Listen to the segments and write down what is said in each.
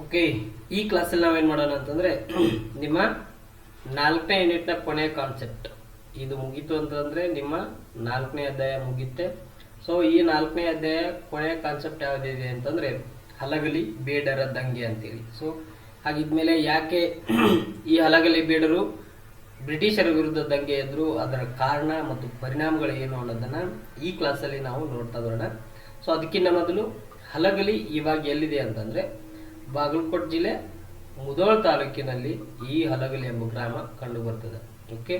Okay ಈ ಕ್ಲಾಸಲ್ಲಿ ನಾವೇನು ಮಾಡೋಣ ಅಂತಂದರೆ, ನಿಮ್ಮ ನಾಲ್ಕನೇ ಯೂನಿಟ್ನ ಕೊನೆಯ ಕಾನ್ಸೆಪ್ಟ್ ಇದು ಮುಗೀತು ಅಂತಂದರೆ ನಿಮ್ಮ ನಾಲ್ಕನೇ ಅಧ್ಯಾಯ ಮುಗಿಯುತ್ತೆ ಸೊ ಈ ನಾಲ್ಕನೇ ಅಧ್ಯಾಯ ಕೊನೆಯ ಕಾನ್ಸೆಪ್ಟ್ ಯಾವುದಿದೆ ಅಂತಂದರೆ, ಹಲಗಲಿ ಬೇಡರ ದಂಗೆ ಅಂತೇಳಿ. ಸೊ ಹಾಗಿದ್ಮೇಲೆ ಯಾಕೆ ಈ ಹಲಗಲಿ ಬೇಡರು ಬ್ರಿಟಿಷರ ವಿರುದ್ಧ ದಂಗೆ ಎದ್ರು, ಅದರ ಕಾರಣ ಮತ್ತು ಪರಿಣಾಮಗಳು ಏನು ಅನ್ನೋದನ್ನ ಈ ಕ್ಲಾಸಲ್ಲಿ ನಾವು ನೋಡ್ತಾ ಬರೋಣ ಸೊ ಅದಕ್ಕಿಂತ ಮೊದಲು ಹಲಗಲಿ ಇವಾಗ ಎಲ್ಲಿದೆ ಅಂತಂದ್ರೆ ಬಾಗಲಕೋಟೆ ಜಿಲ್ಲೆ ಮುದೋಳ ತಾಲೂಕಿನಲ್ಲಿ ಈ ಹಲಗಲಿ ಎಂಬ ಗ್ರಾಮ ಕಂಡು ಬರ್ತದೆ ಓಕೆ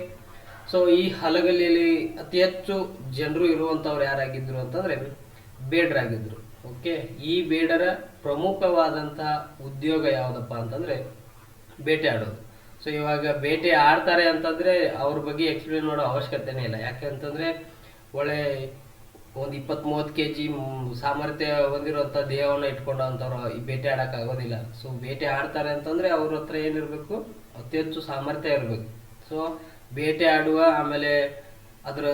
ಸೊ ಈ ಹಲಗಲಿಯಲ್ಲಿ ಅತಿ ಹೆಚ್ಚು ಜನರು ಇರುವಂತವ್ರು ಯಾರಾಗಿದ್ರು ಅಂತಂದ್ರೆ ಬೇಡರಾಗಿದ್ರು. ಓಕೆ ಈ ಬೇಡರ ಪ್ರಮುಖವಾದಂತಹ ಉದ್ಯೋಗ ಯಾವುದಪ್ಪ ಅಂತಂದ್ರೆ ಬೇಟೆ ಆಡೋದು. ಸೊ ಇವಾಗ ಬೇಟೆ ಆಡ್ತಾರೆ ಅಂತಂದ್ರೆ ಅವ್ರ ಬಗ್ಗೆ ಎಕ್ಸ್ಪ್ಲೇನ್ ಮಾಡೋ ಅವಶ್ಯಕತೆನೇ ಇಲ್ಲ. ಯಾಕೆ ಅಂತಂದ್ರೆ ಒಳ್ಳೆ ಒಂದು ಇಪ್ಪತ್ತ್ ಮೂವತ್ತು ಕೆ ಜಿ ಸಾಮರ್ಥ್ಯ ಹೊಂದಿರುವಂಥ ದೇಹವನ್ನು ಇಟ್ಕೊಂಡಂಥವ್ರು ಈ ಬೇಟೆ ಆಗೋದಿಲ್ಲ. ಸೊ ಬೇಟೆ ಆಡ್ತಾರೆ ಅಂತಂದ್ರೆ ಅವ್ರ ಹತ್ರ ಏನಿರಬೇಕು? ಅತಿ ಹೆಚ್ಚು ಸಾಮರ್ಥ್ಯ ಇರಬೇಕು. ಸೊ ಬೇಟೆ ಆಡುವ ಆಮೇಲೆ ಅದರ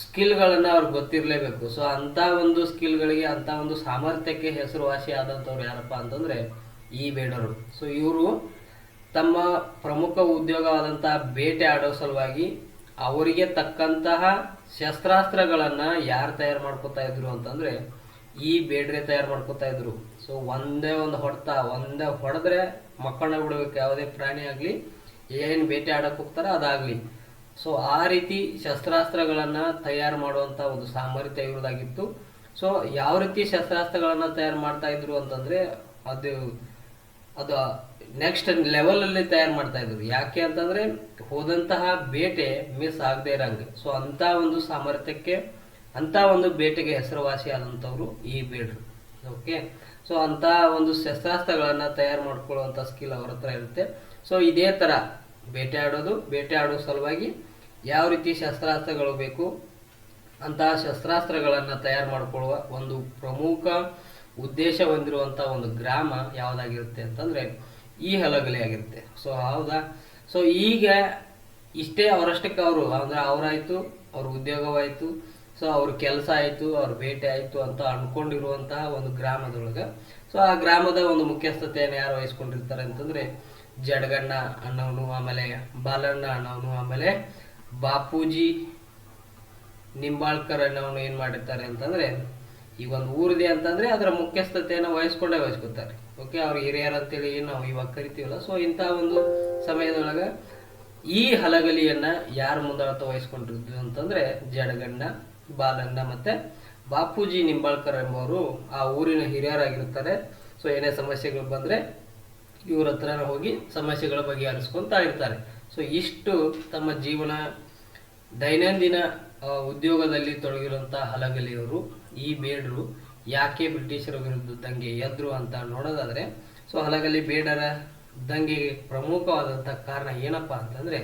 ಸ್ಕಿಲ್ಗಳನ್ನು ಅವ್ರಿಗೆ ಗೊತ್ತಿರಲೇಬೇಕು. ಸೊ ಅಂತ ಒಂದು ಸ್ಕಿಲ್ಗಳಿಗೆ ಅಂತ ಒಂದು ಸಾಮರ್ಥ್ಯಕ್ಕೆ ಹೆಸರುವಾಸಿ ಆದಂಥವ್ರು ಯಾರಪ್ಪ ಅಂತಂದ್ರೆ ಈ ಬೇಡರು. ಸೊ ಇವರು ತಮ್ಮ ಪ್ರಮುಖ ಉದ್ಯೋಗವಾದಂಥ ಬೇಟೆ ಆಡೋ ಸಲುವಾಗಿ ಅವರಿಗೆ ತಕ್ಕಂತಹ ಶಸ್ತ್ರಾಸ್ತ್ರಗಳನ್ನ ಯಾರು ತಯಾರು ಮಾಡ್ಕೊತಾ ಇದ್ರು ಅಂತಂದ್ರೆ ಈ ಬೇಡ್ರೆ ತಯಾರು ಮಾಡ್ಕೊತಾ ಇದ್ರು. ಸೊ ಒಂದೇ ಒಂದು ಹೊಡೆತ, ಒಂದೇ ಹೊಡೆದ್ರೆ ಮಕ್ಕಳನ್ನ ಬಿಡಬೇಕು. ಯಾವುದೇ ಪ್ರಾಣಿ ಆಗಲಿ, ಏನು ಬೇಟೆ ಆಡಕ್ ಹೋಗ್ತಾರ ಅದಾಗ್ಲಿ. ಸೊ ಆ ರೀತಿ ಶಸ್ತ್ರಾಸ್ತ್ರಗಳನ್ನು ತಯಾರು ಮಾಡುವಂತ ಒಂದು ಸಾಮರ್ಥ್ಯ ಇವ್ರದ್ದಾಗಿತ್ತು ಸೊ ಯಾವ ರೀತಿ ಶಸ್ತ್ರಾಸ್ತ್ರಗಳನ್ನು ತಯಾರು ಮಾಡ್ತಾ ಇದ್ರು ಅಂತಂದ್ರೆ ಅದು ಅದು ನೆಕ್ಸ್ಟ್ ಲೆವೆಲಲ್ಲಿ ತಯಾರು ಮಾಡ್ತಾ ಇದ್ರು ಯಾಕೆ ಅಂತಂದ್ರೆ ಹೋದಂತಹ ಬೇಟೆ ಮಿಸ್ ಆಗದೆ ಇರಂಗೆ. ಸೊ ಅಂತ ಒಂದು ಸಾಮರ್ಥ್ಯಕ್ಕೆ ಅಂತ ಒಂದು ಬೇಟೆಗೆ ಹೆಸರುವಾಸಿ ಆದಂಥವ್ರು ಈ ಬೇಡ್ರು. ಓಕೆ ಸೊ ಅಂತ ಒಂದು ಶಸ್ತ್ರಾಸ್ತ್ರಗಳನ್ನು ತಯಾರು ಮಾಡ್ಕೊಳ್ಳುವಂತ ಸ್ಕಿಲ್ ಅವ್ರ ಹತ್ರ ಇರುತ್ತೆ. ಸೊ ಇದೇ ತರ ಬೇಟೆ ಆಡೋದು. ಬೇಟೆ ಆಡೋ ಸಲುವಾಗಿ ಯಾವ ರೀತಿ ಶಸ್ತ್ರಾಸ್ತ್ರಗಳು ಬೇಕು ಅಂತಹ ಶಸ್ತ್ರಾಸ್ತ್ರಗಳನ್ನು ತಯಾರು ಮಾಡಿಕೊಳ್ಳುವ ಒಂದು ಪ್ರಮುಖ ಉದ್ದೇಶ ಹೊಂದಿರುವಂಥ ಒಂದು ಗ್ರಾಮ ಯಾವುದಾಗಿರುತ್ತೆ ಅಂತಂದ್ರೆ ಈ ಹಲಗಲಿ ಆಗಿರುತ್ತೆ. ಸೊ ಹೌದಾ? ಸೊ ಈಗ ಇಷ್ಟೇ ಅವರಷ್ಟಕ್ಕೆ ಅವರು, ಅಂದ್ರೆ ಅವರಾಯ್ತು, ಅವ್ರ ಉದ್ಯೋಗವಾಯಿತು ಸೊ ಅವ್ರ ಕೆಲಸ ಆಯಿತು, ಅವ್ರ ಭೇಟಿ ಆಯಿತು ಅಂತ ಅಂದ್ಕೊಂಡಿರುವಂತಹ ಒಂದು ಗ್ರಾಮದೊಳಗೆ. ಸೊ ಆ ಗ್ರಾಮದ ಒಂದು ಮುಖ್ಯಸ್ಥತೆಯನ್ನು ಯಾರು ವಹಿಸ್ಕೊಂಡಿರ್ತಾರೆ ಅಂತಂದ್ರೆ, ಜಡಗಣ್ಣ ಅಣ್ಣವನು ಆಮೇಲೆ, ಬಾಲಣ್ಣ ಅಣ್ಣವನು ಆಮೇಲೆ, ಬಾಪೂಜಿ ನಿಂಬಾಳ್ಕರ್ ಅನ್ನೋನು ಏನು ಮಾಡಿರ್ತಾರೆ ಅಂತಂದ್ರೆ ಈ ಒಂದು ಊರಿದೆ ಅಂತಂದ್ರೆ ಅದರ ಮುಖ್ಯಸ್ಥತೆಯನ್ನು ವಹಿಸ್ಕೊಂಡೇ ವಹಿಸ್ಕೊತಾರೆ. ಓಕೆ, ಅವ್ರ ಹಿರಿಯರ ಅಂತೇಳಿ ಏನ್ ನಾವು ಇವಾಗ ಕರಿತೀವಲ್ಲ ಸೊ ಇಂಥ ಒಂದು ಸಮಯದೊಳಗ ಈ ಹಲಗಲಿಯನ್ನ ಯಾರು ಮುಂದಾಳತ್ತ ವಹಿಸ್ಕೊಂಡಿದ್ರು ಅಂತಂದ್ರೆ ಜಡಗಣ್ಣ ಬಾಲಣ್ಣ ಮತ್ತೆ ಬಾಪೂಜಿ ನಿಂಬಾಳ್ಕರ್ ಎಂಬವರು ಆ ಊರಿನ ಹಿರಿಯರಾಗಿರ್ತಾರೆ. ಸೊ ಏನೇ ಸಮಸ್ಯೆಗಳು ಬಂದ್ರೆ ಇವ್ರ ಹತ್ರ ಹೋಗಿ ಸಮಸ್ಯೆಗಳ ಬಗೆಹರಿಸ್ಕೊತಾ ಇರ್ತಾರೆ. ಸೊ ಇಷ್ಟು ತಮ್ಮ ಜೀವನ ದೈನಂದಿನ ಉದ್ಯೋಗದಲ್ಲಿ ತೊಡಗಿರುವಂತಹ ಹಲಗಲಿಯವರು, ಈ ಬೇಡರು ಯಾಕೆ ಬ್ರಿಟಿಷರ ವಿರುದ್ಧ ದಂಗೆ ಎದ್ರು ಅಂತ ನೋಡೋದಾದ್ರೆ, ಸೊ ಹಲಗಲ್ಲಿ ಬೇಡರ ದಂಗೆಗೆ ಪ್ರಮುಖವಾದಂಥ ಕಾರಣ ಏನಪ್ಪ ಅಂತಂದ್ರೆ,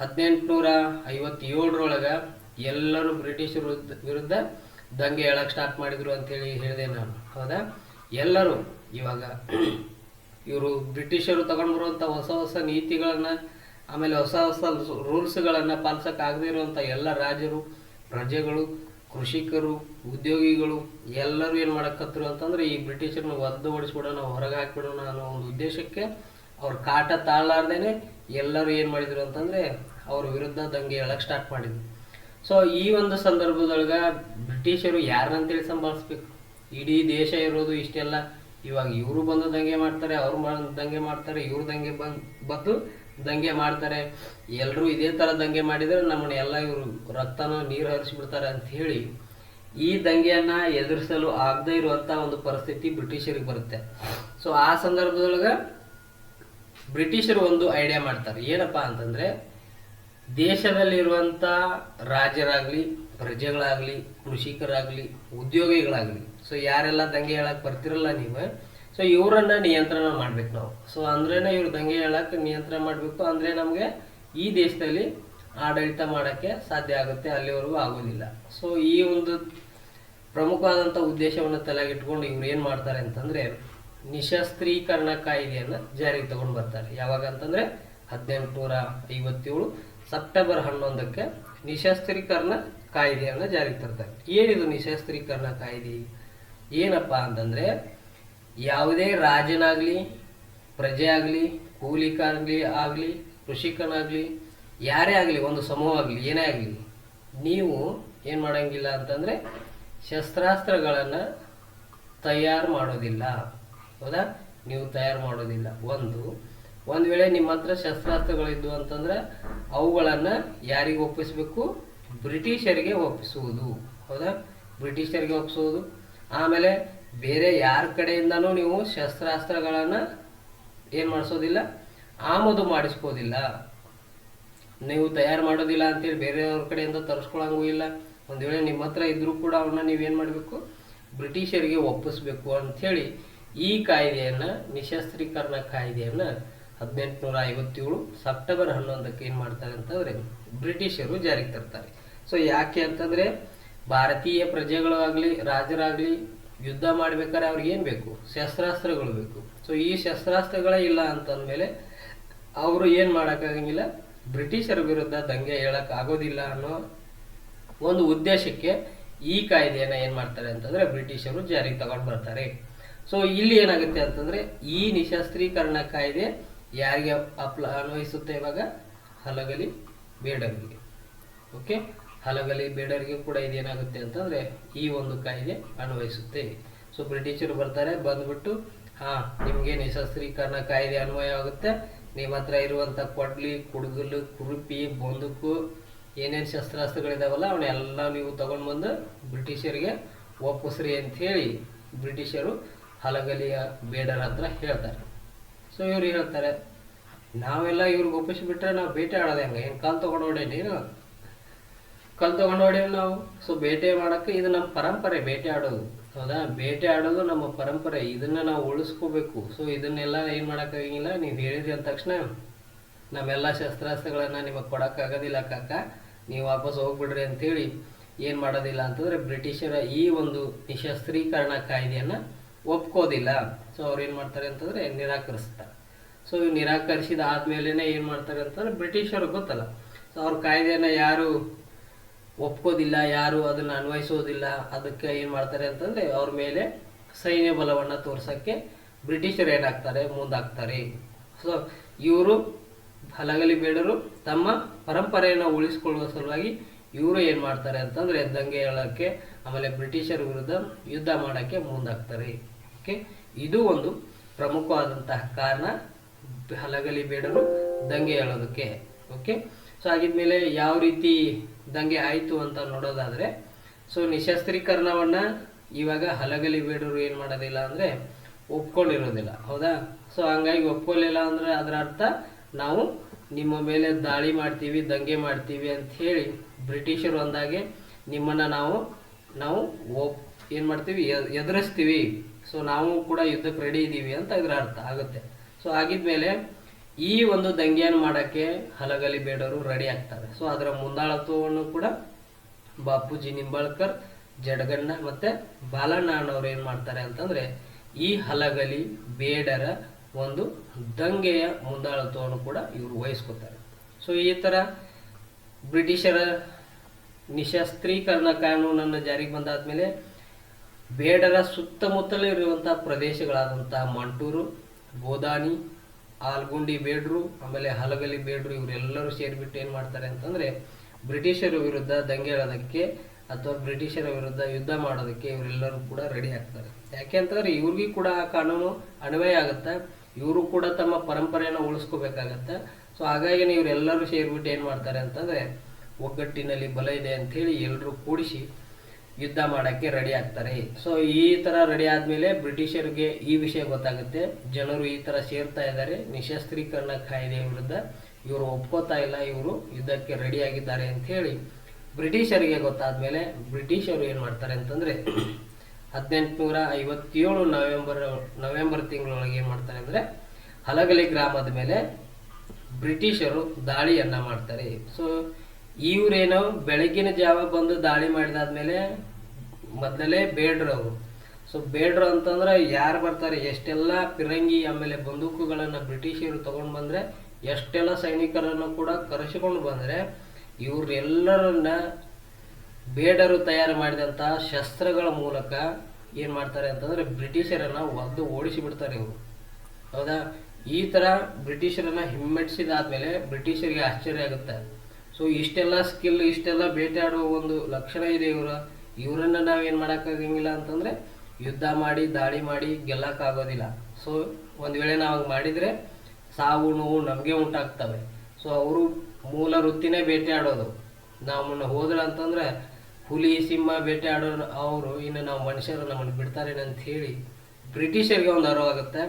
ಹದಿನೆಂಟುನೂರ ಐವತ್ತೇಳರೊಳಗ ಎಲ್ಲರೂ ಬ್ರಿಟಿಷರ ವಿರುದ್ಧ- ದಂಗೆ ಹೇಳಕ್ ಸ್ಟಾರ್ಟ್ ಮಾಡಿದ್ರು ಅಂತೇಳಿ ಹೇಳಿದೆ ನಾನು. ಹೌದಾ? ಎಲ್ಲರೂ ಇವಾಗ ಇವರು ಬ್ರಿಟಿಷರು ತಗೊಂಡ್ ಬರುವಂತ ಹೊಸ ಹೊಸ ನೀತಿಗಳನ್ನ, ಆಮೇಲೆ ಹೊಸ ಹೊಸ ರೂಲ್ಸ್ಗಳನ್ನು ಪಾಲಿಸೋಕ್ಕಾಗದೇ ಇರುವಂಥ ಎಲ್ಲ ರಾಜರು, ಪ್ರಜೆಗಳು ಕೃಷಿಕರು, ಉದ್ಯೋಗಿಗಳು ಎಲ್ಲರೂ ಏನು ಮಾಡಕತ್ರು ಅಂತಂದ್ರೆ ಈ ಬ್ರಿಟಿಷರನ್ನ ಒದ್ದು ಓಡಿಸ್ಬಿಡೋಣ, ಹೊರಗೆ ಹಾಕ್ಬಿಡೋಣ ಅನ್ನೋ ಒಂದು ಉದ್ದೇಶಕ್ಕೆ ಅವ್ರ ಕಾಟ ತಾಳಲಾರ್ದೇನೆ ಎಲ್ಲರೂ ಏನು ಮಾಡಿದ್ರು ಅಂತಂದ್ರೆ ಅವ್ರ ವಿರುದ್ಧ ದಂಗೆ ಹೇಳಕ್ಕೆ ಸ್ಟಾರ್ಟ್ ಮಾಡಿದ್ರು. ಸೊ ಈ ಒಂದು ಸಂದರ್ಭದೊಳಗೆ ಬ್ರಿಟಿಷರು ಯಾರನ್ನಂತೇಳಿ ಸಂಭಾಳಿಸ್ಬೇಕು? ಇಡೀ ದೇಶ ಇರೋದು ಇಷ್ಟೆಲ್ಲ. ಇವಾಗ ಇವರು ಬಂದು ದಂಗೆ ಮಾಡ್ತಾರೆ, ಅವ್ರು ದಂಗೆ ಮಾಡ್ತಾರೆ, ಇವ್ರ ದಂಗೆ ಬಂದು ಬಂದು ದಂಗೆ ಮಾಡ್ತಾರೆ. ಎಲ್ಲರೂ ಇದೇ ತರ ದಂಗೆ ಮಾಡಿದ್ರೆ ನಮ್ಮನ್ನ ಎಲ್ಲ ಇವರು ರಕ್ತನ ನೀರು ಹರಿಸಿಬಿಡ್ತಾರೆ ಅಂತ ಹೇಳಿ ಈ ದಂಗೆಯನ್ನ ಎದುರಿಸಲು ಆಗದೇ ಇರುವಂತ ಒಂದು ಪರಿಸ್ಥಿತಿ ಬ್ರಿಟಿಷರಿಗೆ ಬರುತ್ತೆ. ಸೊ ಆ ಸಂದರ್ಭದೊಳಗ ಬ್ರಿಟಿಷರು ಒಂದು ಐಡಿಯಾ ಮಾಡ್ತಾರೆ. ಏನಪ್ಪಾ ಅಂತಂದ್ರೆ, ದೇಶದಲ್ಲಿರುವಂತ ರಾಜರಾಗ್ಲಿ, ಪ್ರಜೆಗಳಾಗ್ಲಿ, ಕೃಷಿಕರಾಗ್ಲಿ, ಉದ್ಯೋಗಿಗಳಾಗ್ಲಿ ಸೊ ಯಾರೆಲ್ಲ ದಂಗೆ ಹೇಳಕ್ ಬರ್ತಿರಲ್ಲ ನೀವು ಸೊ ಇವರನ್ನ ನಿಯಂತ್ರಣ ಮಾಡ್ಬೇಕು ನಾವು. ಸೊ ಅಂದ್ರೇನೆ ಇವ್ರ ದಂಗೆ ಹೇಳಕ್ಕೆ ನಿಯಂತ್ರಣ ಮಾಡಬೇಕು. ಅಂದ್ರೆ ನಮಗೆ ಈ ದೇಶದಲ್ಲಿ ಆಡಳಿತ ಮಾಡಕ್ಕೆ ಸಾಧ್ಯ ಆಗುತ್ತೆ, ಅಲ್ಲಿವರೆಗೂ ಆಗೋದಿಲ್ಲ. ಸೊ ಈ ಒಂದು ಪ್ರಮುಖವಾದಂಥ ಉದ್ದೇಶವನ್ನು ತಲೆಗಿಟ್ಕೊಂಡು ಇವ್ರು ಏನು ಮಾಡ್ತಾರೆ ಅಂತಂದ್ರೆ ನಿಶಸ್ತ್ರೀಕರಣ ಕಾಯ್ದೆಯನ್ನ ಜಾರಿಗೆ ತಗೊಂಡು ಬರ್ತಾರೆ. ಯಾವಾಗ ಅಂತಂದ್ರೆ ಹದಿನೆಂಟುನೂರ ಐವತ್ತೇಳು ಸೆಪ್ಟೆಂಬರ್ ಹನ್ನೊಂದಕ್ಕೆ ನಿಶಸ್ತ್ರೀಕರಣ ಕಾಯ್ದೆಯನ್ನ ಜಾರಿಗೆ ತರ್ತಾರೆ. ಏನಿದು ನಿಶಸ್ತ್ರೀಕರಣ ಕಾಯ್ದೆ? ಏನಪ್ಪ ಅಂತಂದ್ರೆ ಯಾವುದೇ ರಾಜನಾಗ್ಲಿ ಪ್ರಜೆ ಆಗಲಿ ಕೂಲಿಕಾಗ್ಲಿ ಆಗಲಿ, ಕೃಷಿಕನಾಗಲಿ, ಯಾರೇ ಆಗಲಿ, ಒಂದು ಸಮೂಹ ಆಗಲಿ, ಏನೇ ಆಗಲಿ, ನೀವು ಏನು ಮಾಡಂಗಿಲ್ಲ ಅಂತಂದರೆ ಶಸ್ತ್ರಾಸ್ತ್ರಗಳನ್ನು ತಯಾರು ಮಾಡೋದಿಲ್ಲ. ಹೌದಾ? ನೀವು ತಯಾರು ಮಾಡೋದಿಲ್ಲ. ಒಂದು ಒಂದು ವೇಳೆ ನಿಮ್ಮ ಹತ್ರ ಶಸ್ತ್ರಾಸ್ತ್ರಗಳಿದ್ವು ಅಂತಂದ್ರೆ ಅವುಗಳನ್ನು ಯಾರಿಗೆ ಒಪ್ಪಿಸಬೇಕು? ಬ್ರಿಟಿಷರಿಗೆ ಒಪ್ಪಿಸುವುದು. ಹೌದಾ? ಬ್ರಿಟಿಷರಿಗೆ ಒಪ್ಪಿಸುವುದು. ಆಮೇಲೆ ಬೇರೆ ಯಾರ ಕಡೆಯಿಂದನೂ ನೀವು ಶಸ್ತ್ರಾಸ್ತ್ರಗಳನ್ನು ಏನು ಮಾಡಿಸೋದಿಲ್ಲ, ಆಮದು ಮಾಡಿಸ್ಕೋದಿಲ್ಲ ನೀವು ತಯಾರು ಮಾಡೋದಿಲ್ಲ ಅಂತೇಳಿ ಬೇರೆಯವ್ರ ಕಡೆಯಿಂದ ತರಿಸ್ಕೊಳಂಗೂ ಇಲ್ಲ. ಒಂದು ವೇಳೆ ನಿಮ್ಮ ಹತ್ರ ಇದ್ರೂ ಕೂಡ ಅವನ್ನ ನೀವೇನು ಮಾಡಬೇಕು? ಬ್ರಿಟಿಷರಿಗೆ ಒಪ್ಪಿಸ್ಬೇಕು ಅಂಥೇಳಿ ಈ ಕಾಯ್ದೆಯನ್ನು, ನಿಶಸ್ತ್ರೀಕರಣ ಕಾಯ್ದೆಯನ್ನು ಹದಿನೆಂಟುನೂರ ಐವತ್ತೇಳು ಸೆಪ್ಟೆಂಬರ್ ಹನ್ನೊಂದಕ್ಕೆ ಏನು ಮಾಡ್ತಾರೆ ಅಂತಂದರೆ ಬ್ರಿಟಿಷರು ಜಾರಿಗೆ ತರ್ತಾರೆ. ಸೊ ಯಾಕೆ ಅಂತಂದರೆ ಭಾರತೀಯ ಪ್ರಜೆಗಳು ಆಗಲಿ ರಾಜರಾಗಲಿ ಯುದ್ಧ ಮಾಡ್ಬೇಕಾದ್ರೆ ಅವ್ರಿಗೆ ಏನು ಬೇಕು? ಶಸ್ತ್ರಾಸ್ತ್ರಗಳು ಬೇಕು. ಸೊ ಈ ಶಸ್ತ್ರಾಸ್ತ್ರಗಳೇ ಇಲ್ಲ ಅಂತಂದಮೇಲೆ ಅವರು ಏನು ಮಾಡೋಕ್ಕಾಗಂಗಿಲ್ಲ? ಬ್ರಿಟಿಷರ ವಿರುದ್ಧ ದಂಗೆ ಹೇಳಕ್ ಆಗೋದಿಲ್ಲ ಅನ್ನೋ ಒಂದು ಉದ್ದೇಶಕ್ಕೆ ಈ ಕಾಯ್ದೆಯನ್ನು ಏನು ಮಾಡ್ತಾರೆ ಅಂತಂದ್ರೆ ಬ್ರಿಟಿಷರು ಜಾರಿಗೆ ತಗೊಂಡು ಬರ್ತಾರೆ. ಸೊ ಇಲ್ಲಿ ಏನಾಗುತ್ತೆ ಅಂತಂದ್ರೆ ಈ ನಿಶಸ್ತ್ರೀಕರಣ ಕಾಯ್ದೆ ಯಾರಿಗೆ ಅಪ್ಲ ಅನ್ವಯಿಸುತ್ತೆ ಇವಾಗ? ಹಲಗಲಿ ಬೇಡರಿಗೆ ಓಕೆ ಹಲಗಲಿ ಬೇಡರಿಗೆ ಕೂಡ ಇದೇನಾಗುತ್ತೆ ಅಂತಂದ್ರೆ ಈ ಒಂದು ಕಾಯ್ದೆ ಅನ್ವಯಿಸುತ್ತೆ. ಸೊ ಬ್ರಿಟಿಷರು ಬರ್ತಾರೆ, ಬಂದ್ಬಿಟ್ಟು, ಹಾ, ನಿಮಗೆ ನಿಶಸ್ತ್ರೀಕರಣ ಕಾಯ್ದೆ ಅನ್ವಯ ಆಗುತ್ತೆ. ನಿಮ್ಮ ಹತ್ರ ಇರುವಂತ ಕೊಡ್ಲಿ, ಕುಡುಗಲು, ಕುರುಪಿ, ಬಂದೂಕು, ಏನೇನು ಶಸ್ತ್ರಾಸ್ತ್ರಗಳಿದಾವಲ್ಲ ಅವನ್ನೆಲ್ಲ ನೀವು ತಗೊಂಡು ಬಂದು ಬ್ರಿಟಿಷರಿಗೆ ಒಪ್ಪಿಸ್ರಿ ಹೇಳಿ ಬ್ರಿಟಿಷರು ಹಲಗಲಿಯ ಬೇಡರ ಹತ್ರ ಹೇಳ್ತಾರೆ. ಸೊ ಇವ್ರು ಹೇಳ್ತಾರೆ, ನಾವೆಲ್ಲ ಇವ್ರಿಗೆ ಒಪ್ಪಿಸಿಬಿಟ್ರೆ ನಾವು ಬೇಟೆ ಆಡೋದು ಹೆಂಗೆ? ಏನು ಕಾಲ್ ತಗೊಂಡು ನೀನು? ಕಲ್ ತಗೊಂಡು ಹೊಡೆಯೋ ನಾವು. ಸೊ ಬೇಟೆ ಮಾಡಕ್ಕೆ ಇದು ನಮ್ಮ ಪರಂಪರೆ, ಬೇಟೆ ಆಡೋದು. ಹೌದಾ? ಬೇಟೆ ಆಡೋದು ನಮ್ಮ ಪರಂಪರೆ. ಇದನ್ನ ನಾವು ಉಳಿಸ್ಕೋಬೇಕು. ಸೊ ಇದನ್ನೆಲ್ಲ ಏನು ಮಾಡೋಕ್ಕಾಗಿಲ್ಲ ನೀವು ಹೇಳಿದ್ರಿ ಅಂದ ತಕ್ಷಣ ನಮ್ಮೆಲ್ಲ ಶಸ್ತ್ರಾಸ್ತ್ರಗಳನ್ನು ನಿಮಗೆ ಕೊಡೋಕ್ಕಾಗೋದಿಲ್ಲ ಕಾಕ. ನೀವು ವಾಪಸ್ ಹೋಗ್ಬಿಡ್ರಿ ಅಂತೇಳಿ ಏನು ಮಾಡೋದಿಲ್ಲ ಅಂತಂದ್ರೆ ಬ್ರಿಟಿಷರ ಈ ಒಂದು ನಿಶಸ್ತ್ರೀಕರಣ ಕಾಯ್ದೆಯನ್ನು ಒಪ್ಕೋದಿಲ್ಲ. ಸೊ ಅವ್ರು ಏನು ಮಾಡ್ತಾರೆ ಅಂತಂದ್ರೆ ನಿರಾಕರಿಸ್ತಾರೆ. ಸೊ ನಿರಾಕರಿಸಿದ ಆದ್ಮೇಲೆನೆ ಏನು ಮಾಡ್ತಾರೆ ಅಂತಂದ್ರೆ ಬ್ರಿಟಿಷರು ಗೊತ್ತಲ್ಲ. ಸೊ ಅವ್ರ ಕಾಯ್ದೆಯನ್ನ ಯಾರು ಒಪ್ಕೋದಿಲ್ಲ, ಯಾರು ಅದನ್ನ ಅನ್ವಯಿಸೋದಿಲ್ಲ, ಅದಕ್ಕೆ ಏನು ಮಾಡ್ತಾರೆ ಅಂತಂದ್ರೆ ಅವ್ರ ಮೇಲೆ ಸೈನ್ಯ ಬಲವನ್ನ ತೋರ್ಸಕ್ಕೆ ಬ್ರಿಟಿಷರು ಏನಾಗ್ತಾರೆ ಮುಂದಾಗ್ತಾರೆ ಸೊ ಇವರು ಹಲಗಲಿ ಬೇಡರು ತಮ್ಮ ಪರಂಪರೆಯನ್ನು ಉಳಿಸ್ಕೊಳ್ಳುವ ಸಲುವಾಗಿ ಇವರು ಏನು ಮಾಡ್ತಾರೆ ಅಂತಂದ್ರೆ ದಂಗೆ ಹೇಳಕ್ಕೆ ಆಮೇಲೆ ಬ್ರಿಟಿಷರ ವಿರುದ್ಧ ಯುದ್ಧ ಮಾಡಕ್ಕೆ ಮುಂದಾಗ್ತಾರೆ ಓಕೆ ಇದು ಒಂದು ಪ್ರಮುಖವಾದಂತಹ ಕಾರಣ. ಹಲಗಲಿ ಬೇಡರು ದಂಗೆ ಹೇಳೋದಕ್ಕೆ ಓಕೆ ಸೊ ಆಗಿದ್ಮೇಲೆ ಯಾವ ರೀತಿ ದಂಗೆ ಆಯಿತು ಅಂತ ನೋಡೋದಾದರೆ, ಸೊ ನಿಶಸ್ತ್ರೀಕರಣವನ್ನು ಇವಾಗ ಹಲಗಲಿ ಬೇಡರು ಏನು ಮಾಡೋದಿಲ್ಲ ಅಂದರೆ ಒಪ್ಕೊಂಡಿರೋದಿಲ್ಲ, ಹೌದಾ? ಸೊ ಹಂಗಾಗಿ ಒಪ್ಕೊಳ್ಳಿಲ್ಲ ಅಂದರೆ ಅದರ ಅರ್ಥ ನಾವು ನಿಮ್ಮ ಮೇಲೆ ದಾಳಿ ಮಾಡ್ತೀವಿ, ದಂಗೆ ಮಾಡ್ತೀವಿ ಅಂತ ಹೇಳಿ ಬ್ರಿಟಿಷರು ಅಂದಾಗೆ ನಿಮ್ಮನ್ನು ನಾವು ನಾವು ಒಪ್, ಏನು ಮಾಡ್ತೀವಿ ಎದುರಿಸ್ತೀವಿ. ಸೊ ನಾವು ಕೂಡ ಯುದ್ಧಕ್ಕೆ ರೆಡಿ ಇದ್ದೀವಿ ಅಂತ ಇದರ ಅರ್ಥ ಆಗುತ್ತೆ. ಸೊ ಆಗಿದ್ಮೇಲೆ ಈ ಒಂದು ದಂಗೆಯನ್ನು ಮಾಡೋಕ್ಕೆ ಹಲಗಲಿ ಬೇಡರು ರೆಡಿ ಆಗ್ತಾರೆ. ಸೊ ಅದರ ಮುಂದಾಳತ್ವವನ್ನು ಕೂಡ ಬಾಪೂಜಿ ನಿಂಬಾಳ್ಕರ್, ಜಡಗಣ್ಣ ಮತ್ತೆ ಬಾಲಣ್ಣ ಅವರು ಏನು ಮಾಡ್ತಾರೆ ಅಂತಂದರೆ ಈ ಹಲಗಲಿ ಬೇಡರ ಒಂದು ದಂಗೆಯ ಮುಂದಾಳತ್ವವನ್ನು ಕೂಡ ಇವರು ವಹಿಸ್ಕೊತಾರೆ. ಸೊ ಈ ಥರ ಬ್ರಿಟಿಷರ ನಿಶಸ್ತ್ರೀಕರಣ ಕಾನೂನನ್ನು ಜಾರಿಗೆ ಬಂದಾದ್ಮೇಲೆ ಬೇಡರ ಸುತ್ತಮುತ್ತಲೂ ಇರುವಂಥ ಪ್ರದೇಶಗಳಾದಂಥ ಮಂಟೂರು, ಗೋದಾನಿ ಆಲ್ಗುಂಡಿ ಬೇಡ್ರು, ಆಮೇಲೆ ಹಲಗಲಿ ಬೇಡ್ರು, ಇವರೆಲ್ಲರೂ ಸೇರಿಬಿಟ್ಟು ಏನು ಮಾಡ್ತಾರೆ ಅಂತಂದರೆ ಬ್ರಿಟಿಷರ ವಿರುದ್ಧ ದಂಗೆ ಹೇಳೋದಕ್ಕೆ ಅಥವಾ ಬ್ರಿಟಿಷರ ವಿರುದ್ಧ ಯುದ್ಧ ಮಾಡೋದಕ್ಕೆ ಇವರೆಲ್ಲರೂ ಕೂಡ ರೆಡಿ ಆಗ್ತಾರೆ. ಯಾಕೆ ಅಂತಂದರೆ ಇವ್ರಿಗೂ ಕೂಡ ಆ ಕಾನೂನು ಅನ್ವಯ ಆಗುತ್ತೆ. ಇವರು ಕೂಡ ತಮ್ಮ ಪರಂಪರೆಯನ್ನು ಉಳಿಸ್ಕೋಬೇಕಾಗತ್ತೆ. ಸೊ ಹಾಗಾಗಿ ಇವರೆಲ್ಲರೂ ಸೇರಿಬಿಟ್ಟು ಏನು ಮಾಡ್ತಾರೆ ಅಂತಂದರೆ ಒಗ್ಗಟ್ಟಿನಲ್ಲಿ ಬಲ ಇದೆ ಅಂಥೇಳಿ ಎಲ್ಲರೂ ಕೂಡಿಸಿ ಯುದ್ಧ ಮಾಡಕ್ಕೆ ರೆಡಿ ಆಗ್ತಾರೆ. ಸೊ ಈ ತರ ರೆಡಿ ಆದ್ಮೇಲೆ ಬ್ರಿಟಿಷರಿಗೆ ಈ ವಿಷಯ ಗೊತ್ತಾಗುತ್ತೆ. ಜನರು ಈ ತರ ಸೇರ್ತಾ ಇದ್ದಾರೆ. ನಿಶಸ್ತ್ರೀಕರಣ ಕಾಯ್ದೆ ವಿರುದ್ಧ ಇವರು ಒಪ್ಕೋತಾ ಇಲ್ಲ. ಇವರು ಯುದ್ಧಕ್ಕೆ ರೆಡಿ ಆಗಿದ್ದಾರೆ ಅಂತ ಹೇಳಿ ಬ್ರಿಟಿಷರಿಗೆ ಗೊತ್ತಾದ್ಮೇಲೆ ಬ್ರಿಟಿಷರು ಏನ್ ಮಾಡ್ತಾರೆ ಅಂತಂದ್ರೆ ಹದಿನೆಂಟುನೂರ ಐವತ್ತೇಳು ನವೆಂಬರ್ ನವೆಂಬರ್ ತಿಂಗಳೊಳಗೆ ಏನ್ ಮಾಡ್ತಾರೆ ಅಂದ್ರೆ ಹಲಗಲಿ ಗ್ರಾಮದ ಮೇಲೆ ಬ್ರಿಟಿಷರು ದಾಳಿಯನ್ನ ಮಾಡ್ತಾರೆ. ಸೊ ಇವ್ರೇನೋ ಬೆಳಗಿನ ಜಾವ ಬಂದು ದಾಳಿ ಮಾಡಿದಾದ್ಮೇಲೆ ಮೊದಲೇ ಬೇಡ್ರು ಅವರು. ಸೊ ಬೇಡ್ರು ಅಂತಂದ್ರೆ ಯಾರು ಬರ್ತಾರೆ? ಎಷ್ಟೆಲ್ಲ ಪಿರಂಗಿ ಆಮೇಲೆ ಬಂದೂಕುಗಳನ್ನು ಬ್ರಿಟಿಷರು ತಗೊಂಡು ಬಂದ್ರೆ, ಎಷ್ಟೆಲ್ಲ ಸೈನಿಕರನ್ನು ಕೂಡ ಕರೆಸಿಕೊಂಡು ಬಂದ್ರೆ, ಇವ್ರೆಲ್ಲರನ್ನ ಬೇಡರು ತಯಾರು ಮಾಡಿದಂಥ ಶಸ್ತ್ರಗಳ ಮೂಲಕ ಏನು ಮಾಡ್ತಾರೆ ಅಂತಂದರೆ ಬ್ರಿಟಿಷರನ್ನು ಒದ್ದು ಓಡಿಸಿ ಬಿಡ್ತಾರೆ ಇವರು. ಹೌದಾ? ಈ ಥರ ಬ್ರಿಟಿಷರನ್ನ ಹಿಮ್ಮೆಟ್ಟಿಸಿದಾದ್ಮೇಲೆ ಬ್ರಿಟಿಷರಿಗೆ ಆಶ್ಚರ್ಯ ಆಗುತ್ತೆ. ಸೊ ಇಷ್ಟೆಲ್ಲ ಸ್ಕಿಲ್ ಇಷ್ಟೆಲ್ಲ ಬೇಟೆಯಾಡುವ ಒಂದು ಲಕ್ಷಣ ಇದೆ ಇವರ. ಇವರನ್ನ ನಾವೇನು ಮಾಡೋಕ್ಕಾಗಂಗಿಲ್ಲ ಅಂತಂದರೆ ಯುದ್ಧ ಮಾಡಿ, ದಾಳಿ ಮಾಡಿ ಗೆಲ್ಲಕ್ಕಾಗೋದಿಲ್ಲ. ಸೊ ಒಂದು ವೇಳೆ ನಾವು ಮಾಡಿದರೆ ಸಾವು, ನೋವು ನಮಗೆ ಉಂಟಾಗ್ತವೆ. ಸೊ ಅವರು ಮೂಲ ವೃತ್ತಿನೇ ಬೇಟೆಯಾಡೋದು. ನಾವು ಹೋದ್ರೆ ಹೋದ್ರ ಅಂತಂದ್ರೆ ಹುಲಿ, ಸಿಂಹ ಬೇಟೆಯಾಡೋ ಅವರು ಇನ್ನು ನಾವು ಮನುಷ್ಯರು ನಮ್ಮನ್ನು ಬಿಡ್ತಾರೆ ಅಂತ ಹೇಳಿ ಬ್ರಿಟಿಷರಿಗೆ ಒಂದು ಅರಿವಾಗುತ್ತೆ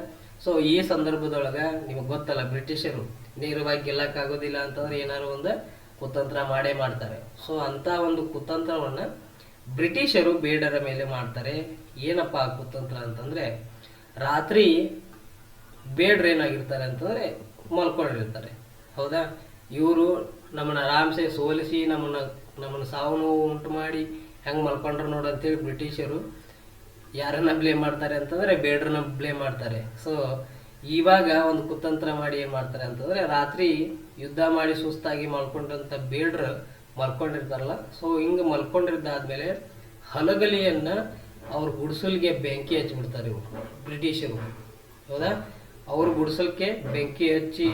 ಸೊ ಈ ಸಂದರ್ಭದೊಳಗೆ ನಿಮಗೆ ಗೊತ್ತಲ್ಲ ಬ್ರಿಟಿಷರು ನೇರವಾಗಿ ಗೆಲ್ಲಕ್ಕಾಗೋದಿಲ್ಲ ಅಂತಂದ್ರೆ ಏನಾದ್ರು ಒಂದು ಕುತಂತ್ರ ಮಾಡೇ ಮಾಡ್ತಾರೆ. ಸೊ ಅಂತ ಒಂದು ಕುತಂತ್ರವನ್ನ ಬ್ರಿಟಿಷರು ಬೇಡರ ಮೇಲೆ ಮಾಡ್ತಾರೆ. ಏನಪ್ಪ ಆ ಕುತಂತ್ರ ಅಂತಂದ್ರೆ, ರಾತ್ರಿ ಬೇಡ್ರೇನಾಗಿರ್ತಾರೆ ಅಂತಂದ್ರೆ ಮಲ್ಕೊಂಡಿರ್ತಾರೆ. ಹೌದಾ? ಇವರು ನಮ್ಮನ್ನ ಆರಾಮ್ಸೆ ಸೋಲಿಸಿ ನಮ್ಮನ್ನ ನಮ್ಮನ್ನ ಸಾವು ನೋವು ಉಂಟು ಮಾಡಿ ಹೆಂಗ್ ಮಲ್ಕೊಂಡ್ರು ನೋಡು ಅಂತೇಳಿ ಬ್ರಿಟಿಷರು ಯಾರನ್ನ ಬ್ಲೇಮ್ ಮಾಡ್ತಾರೆ ಅಂತಂದ್ರೆ ಬೇಡ್ರನ್ನ ಬ್ಲೇಮ್ ಮಾಡ್ತಾರೆ. ಸೊ ಇವಾಗ ಒಂದು ಕುತಂತ್ರ ಮಾಡಿ ಏನ್ ಮಾಡ್ತಾರೆ ಅಂತಂದ್ರೆ ರಾತ್ರಿ ಯುದ್ಧ ಮಾಡಿ ಸುಸ್ತಾಗಿ ಮಲ್ಕೊಂಡಂತ ಬೇಡ್ರ ಮಲ್ಕೊಂಡಿರ್ತಾರಲ್ಲ ಸೊ ಹಿಂಗ ಮಲ್ಕೊಂಡಿದ್ದಾದ್ಮೇಲೆ ಹಲಗಲಿಯನ್ನ ಅವ್ರ ಗುಡಿಸಲ್ಗೆ ಬೆಂಕಿ ಹಚ್ಚಿಬಿಡ್ತಾರೆ ಇವರು, ಬ್ರಿಟಿಷರು. ಹೌದಾ? ಅವ್ರ ಗುಡಿಸಲ್ಕೆ ಬೆಂಕಿ ಹಚ್ಚಿ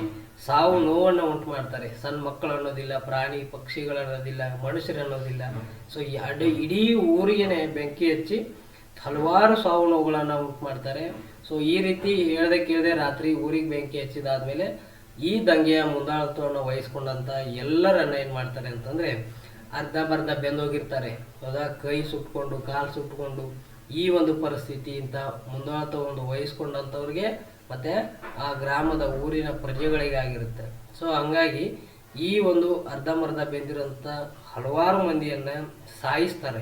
ಸಾವು ನೋವನ್ನು ಉಂಟು ಮಾಡ್ತಾರೆ. ಸಣ್ಣ ಮಕ್ಕಳು ಅನ್ನೋದಿಲ್ಲ, ಪ್ರಾಣಿ ಪಕ್ಷಿಗಳು ಅನ್ನೋದಿಲ್ಲ, ಮನುಷ್ಯರು ಅನ್ನೋದಿಲ್ಲ. ಸೊ ಇಡೀ ಊರಿಗೆನೆ ಬೆಂಕಿ ಹಚ್ಚಿ ಹಲವಾರು ಸಾವು ನೋವುಗಳನ್ನ ಉಂಟು ಮಾಡ್ತಾರೆ. ಸೊ ಈ ರೀತಿ ಹೇಳ್ದೆ ಕೇಳದೆ ರಾತ್ರಿ ಊರಿಗೆ ಬೆಂಕಿ ಹಚ್ಚಿದಾದ್ಮೇಲೆ ಈ ದಂಗೆಯ ಮುಂದಾಳತ್ವವನ್ನು ವಹಿಸ್ಕೊಂಡಂತ ಎಲ್ಲರನ್ನ ಏನ್ ಮಾಡ್ತಾರೆ ಅಂತಂದ್ರೆ ಅರ್ಧ ಬರ್ಧ ಬೆಂದೋಗಿರ್ತಾರೆ. ಹೌದಾ ಕೈ ಸುಟ್ಕೊಂಡು, ಕಾಲು ಸುಟ್ಕೊಂಡು ಈ ಒಂದು ಪರಿಸ್ಥಿತಿ ಇಂಥ ಮುಂದಾಳತ್ವವನ್ನು ವಹಿಸ್ಕೊಂಡಂಥವ್ರಿಗೆ ಮತ್ತೆ ಆ ಗ್ರಾಮದ ಊರಿನ ಪ್ರಜೆಗಳಿಗಾಗಿರುತ್ತೆ. ಸೊ ಹಂಗಾಗಿ ಈ ಒಂದು ಅರ್ಧಂಬರ್ಧ ಬೆಂದಿರೋಂಥ ಹಲವಾರು ಮಂದಿಯನ್ನ ಸಾಯಿಸ್ತಾರೆ.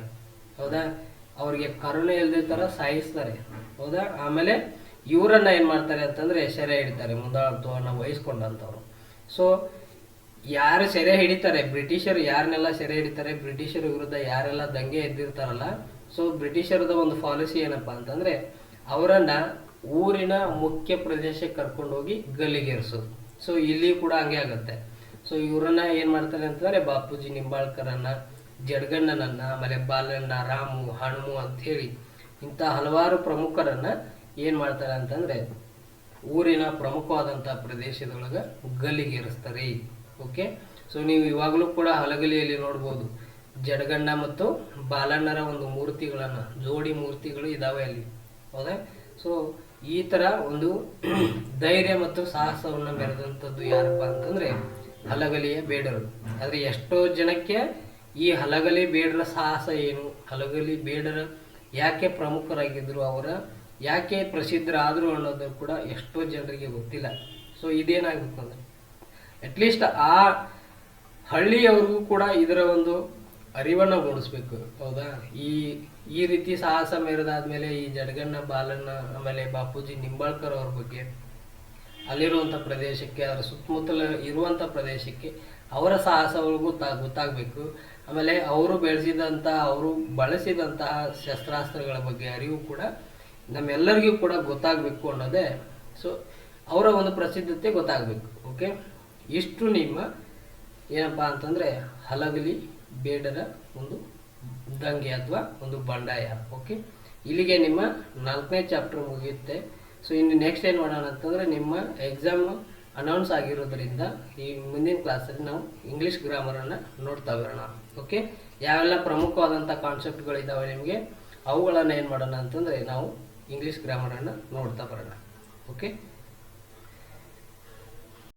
ಹೌದಾ? ಅವ್ರಿಗೆ ಕರುಣೆ ಇಲ್ದೇ ಥರ ಸಾಯಿಸ್ತಾರೆ. ಹೌದಾ? ಆಮೇಲೆ ಇವರನ್ನು ಏನು ಮಾಡ್ತಾರೆ ಅಂತಂದ್ರೆ ಸೆರೆ ಹಿಡಿತಾರೆ ಮುಂದಾಳತ್ವವನ್ನು ವಹಿಸ್ಕೊಂಡಂಥವ್ರು ಸೊ ಯಾರು ಸೆರೆ ಹಿಡಿತಾರೆ? ಬ್ರಿಟಿಷರು ಯಾರನ್ನೆಲ್ಲ ಸೆರೆ ಹಿಡಿತಾರೆ? ಬ್ರಿಟಿಷರ ವಿರುದ್ಧ ಯಾರೆಲ್ಲ ದಂಗೆ ಎದ್ದಿರ್ತಾರಲ್ಲ? ಸೊ ಬ್ರಿಟಿಷರದ ಒಂದು ಪಾಲಿಸಿ ಏನಪ್ಪ ಅಂತಂದ್ರೆ ಅವರನ್ನು ಊರಿನ ಮುಖ್ಯ ಪ್ರದೇಶಕ್ಕೆ ಕರ್ಕೊಂಡು ಹೋಗಿ ಗಲ್ಲಿಗೇರಿಸೋದು ಸೊ ಇಲ್ಲಿ ಕೂಡ ಹಂಗೆ ಆಗುತ್ತೆ. ಸೊ ಇವರನ್ನ ಏನು ಮಾಡ್ತಾರೆ ಅಂತಂದ್ರೆ ಬಾಪೂಜಿ ನಿಂಬಾಳ್ಕರನ್ನ ಜಡ್ಗಣ್ಣನನ್ನ ಆಮೇಲೆ ಬಾಲಣ್ಣ ರಾಮು ಅಂತ ಹೇಳಿ ಇಂಥ ಹಲವಾರು ಪ್ರಮುಖರನ್ನ ಏನ್ ಮಾಡ್ತಾರೆ ಅಂತಂದ್ರೆ ಊರಿನ ಪ್ರಮುಖವಾದಂತಹ ಪ್ರದೇಶದೊಳಗ ಗಲ್ಲಿಗೇರಿಸ್ತಾರೆ. ಓಕೆ ಸೊ ನೀವು ಇವಾಗಲೂ ಕೂಡ ಹಲಗಲಿಯಲ್ಲಿ ನೋಡ್ಬೋದು. ಜಡಗಣ್ಣ ಮತ್ತು ಬಾಲಣ್ಣರ ಒಂದು ಮೂರ್ತಿಗಳನ್ನ, ಜೋಡಿ ಮೂರ್ತಿಗಳು ಇದಾವೆ ಅಲ್ಲಿ. ಹೌದಾ? ಸೊ ಈ ತರ ಒಂದು ಧೈರ್ಯ ಮತ್ತು ಸಾಹಸವನ್ನ ಮೆರೆದಂಥದ್ದು ಯಾರಪ್ಪ ಅಂತಂದ್ರೆ ಹಲಗಲಿಯ ಬೇಡರು. ಆದ್ರೆ ಎಷ್ಟೋ ಜನಕ್ಕೆ ಈ ಹಲಗಲಿ ಬೇಡರ ಸಾಹಸ ಏನು? ಹಲಗಲಿ ಬೇಡರ ಯಾಕೆ ಪ್ರಮುಖರಾಗಿದ್ದರು ಅವರ? ಯಾಕೆ ಪ್ರಸಿದ್ಧರಾದರು ಅನ್ನೋದು ಕೂಡ ಎಷ್ಟೋ ಜನರಿಗೆ ಗೊತ್ತಿಲ್ಲ. ಸೊ ಇದೇನಾಗುತ್ತೆ ಅಂದರೆ ಅಟ್ಲೀಸ್ಟ್ ಆ ಹಳ್ಳಿಯವ್ರಿಗೂ ಕೂಡ ಇದರ ಒಂದು ಅರಿವನ್ನ ಮೂಡಿಸ್ಬೇಕು. ಹೌದಾ? ಈ ಈ ರೀತಿ ಸಾಹಸ ಮೆರೆದಾದ್ಮೇಲೆ ಈ ಜಡಗಣ್ಣ ಬಾಲಣ್ಣ, ಆಮೇಲೆ ಬಾಪೂಜಿ ನಿಂಬಾಳ್ಕರ್ ಅವ್ರ ಬಗ್ಗೆ ಅಲ್ಲಿರುವಂಥ ಪ್ರದೇಶಕ್ಕೆ ಅದರ ಸುತ್ತಮುತ್ತಲ ಇರುವಂಥ ಪ್ರದೇಶಕ್ಕೆ ಅವರ ಸಾಹಸಗಳಿಗೂ ತಾ, ಗೊತ್ತಾಗಬೇಕು. ಆಮೇಲೆ ಅವರು ಬೆಳೆಸಿದಂತಹ ಅವರು ಬಳಸಿದಂತಹ ಶಸ್ತ್ರಾಸ್ತ್ರಗಳ ಬಗ್ಗೆ ಅರಿವು ಕೂಡ ನಮ್ಮೆಲ್ಲರಿಗೂ ಕೂಡ ಗೊತ್ತಾಗಬೇಕು ಅನ್ನೋದೇ. ಸೊ ಅವರ ಒಂದು ಪ್ರಸಿದ್ಧತೆ ಗೊತ್ತಾಗಬೇಕು ಓಕೆ ಇಷ್ಟು ನಿಮ್ಮ ಏನಪ್ಪ ಅಂತಂದರೆ ಹಲಗಲಿ ಬೇಡರ ಒಂದು ದಂಗೆ ಅಥವಾ ಒಂದು ಬಂಡಾಯ ಓಕೆ ಇಲ್ಲಿಗೆ ನಿಮ್ಮ ನಾಲ್ಕನೇ ಚಾಪ್ಟರ್ ಮುಗಿಯುತ್ತೆ. ಸೊ ಇನ್ನು ನೆಕ್ಸ್ಟ್ ಏನು ಮಾಡೋಣ ಅಂತಂದರೆ ನಿಮ್ಮ ಎಕ್ಸಾಮ್ ಅನೌನ್ಸ್ ಆಗಿರೋದ್ರಿಂದ ಈ ಮುಂದಿನ ಕ್ಲಾಸಲ್ಲಿ ನಾವು ಇಂಗ್ಲೀಷ್ ಗ್ರಾಮರನ್ನು ನೋಡ್ತಾ ಬರೋಣ. ಓಕೆ? ಯಾವೆಲ್ಲ ಪ್ರಮುಖವಾದಂಥ ಕಾನ್ಸೆಪ್ಟ್ಗಳಿದ್ದಾವೆ ನಿಮಗೆ? ಅವುಗಳನ್ನು ಏನು ಮಾಡೋಣ ಅಂತಂದರೆ ನಾವು ಇಂಗ್ಲೀಷ್ ಗ್ರಾಮರನ್ನು ನೋಡ್ತಾ ಬರೋಣ. ಓಕೆ?